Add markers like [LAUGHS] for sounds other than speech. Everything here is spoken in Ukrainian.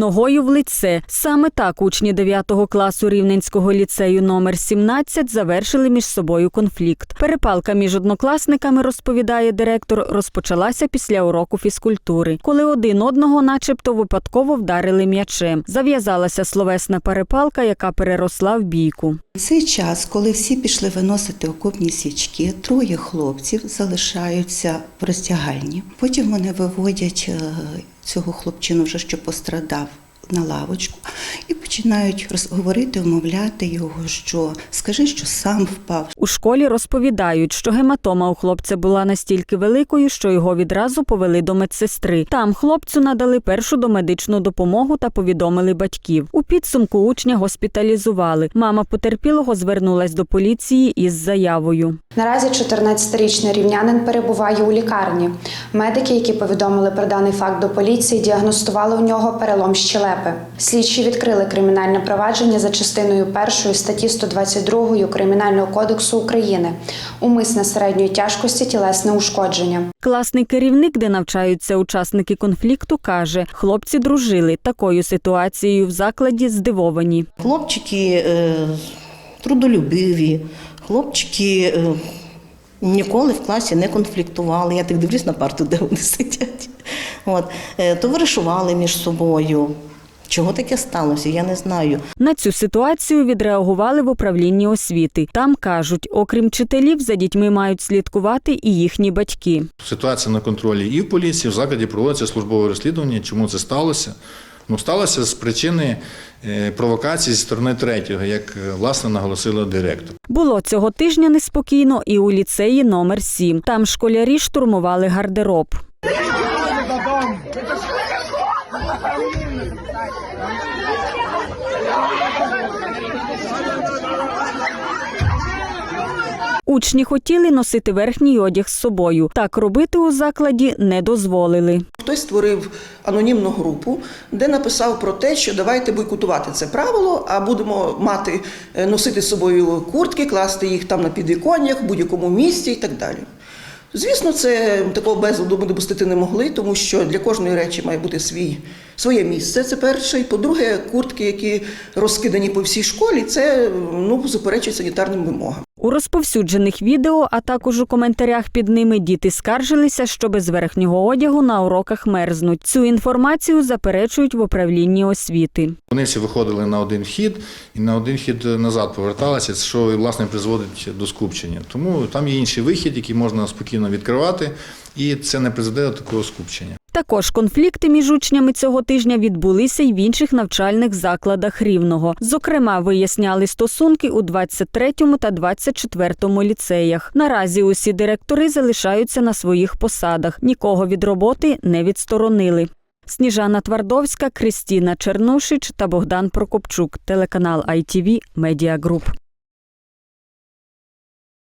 ногою в лице. Саме так учні 9 класу Рівненського ліцею номер 17 завершили між собою конфлікт. Перепалка між однокласниками, розповідає директор, розпочалася після уроку фізкультури, коли один одного, начебто, випадково вдарили м'ячем. Зав'язалася словесна перепалка, яка переросла в бійку. Цей час, коли всі пішли виносити окопні свічки, троє хлопців залишаються в роздягальні. Потім вони виводять е, цього хлопчину, вже що пострадав. На лавочку починають розговорити, умовляти його, що скажи, що сам впав, У школі розповідають, що гематома у хлопця була настільки великою, що його відразу повели до медсестри. Там хлопцю надали першу домедичну допомогу та повідомили батьків. У підсумку учня госпіталізували. Мама потерпілого звернулась до поліції із заявою. Наразі 14-річний рівнянин перебуває у лікарні. Медики, які повідомили про даний факт до поліції, діагностували у нього перелом щелепи. Слідчі відкрили кримінальне провадження за частиною 1 статті 122 Кримінального кодексу України умисне середньої тяжкості тілесне ушкодження. Класний керівник, де навчаються учасники конфлікту, каже, хлопці дружили. Такою ситуацією в закладі здивовані. Хлопчики е, трудолюбиві, хлопчики е, ніколи в класі не конфліктували. Я так дивлюсь на парту, де вони [LAUGHS] сидять. От, е, товаришували між собою. Чого таке сталося, я не знаю. На цю ситуацію відреагували в управлінні освіти. Там кажуть, окрім вчителів, за дітьми мають слідкувати і їхні батьки. Ситуація на контролі і в поліції, в закладі проводиться службове розслідування. Чому це сталося? Ну, сталося з причини е, провокації зі сторони третього, як е, власне наголосила директор. Було цього тижня неспокійно і у ліцеї номер 7. Там школярі штурмували гардероб. Учні хотіли носити верхній одяг з собою. Так робити у закладі не дозволили. Хтось створив анонімну групу, де написав про те, що давайте бойкотувати це правило, а будемо мати е, носити з собою куртки, класти їх там на підвіконнях, в будь-якому місці і так далі. Звісно, це такого безладу ми допустити не могли, тому що для кожної речі має бути свій, своє місце. Це перше. І по-друге, куртки, які розкидані по всій школі, це ну, суперечить санітарним вимогам. У розповсюджених відео, а також у коментарях під ними діти скаржилися, що без верхнього одягу на уроках мерзнуть. Цю інформацію заперечують в управлінні освіти. Вони всі виходили на один вхід і на один вхід назад поверталися, що власне призводить до скупчення. Тому там є інший вихід, який можна спокійно відкривати, і це не призведе до такого скупчення. Також конфлікти між учнями цього тижня відбулися й в інших навчальних закладах Рівного. Зокрема, виясняли стосунки у 23-му та 24-му ліцеях. Наразі усі директори залишаються на своїх посадах. Нікого від роботи не відсторонили. Сніжана Твардовська, Кристіна Чернушич та Богдан Прокопчук. Телеканал ITV Media Group.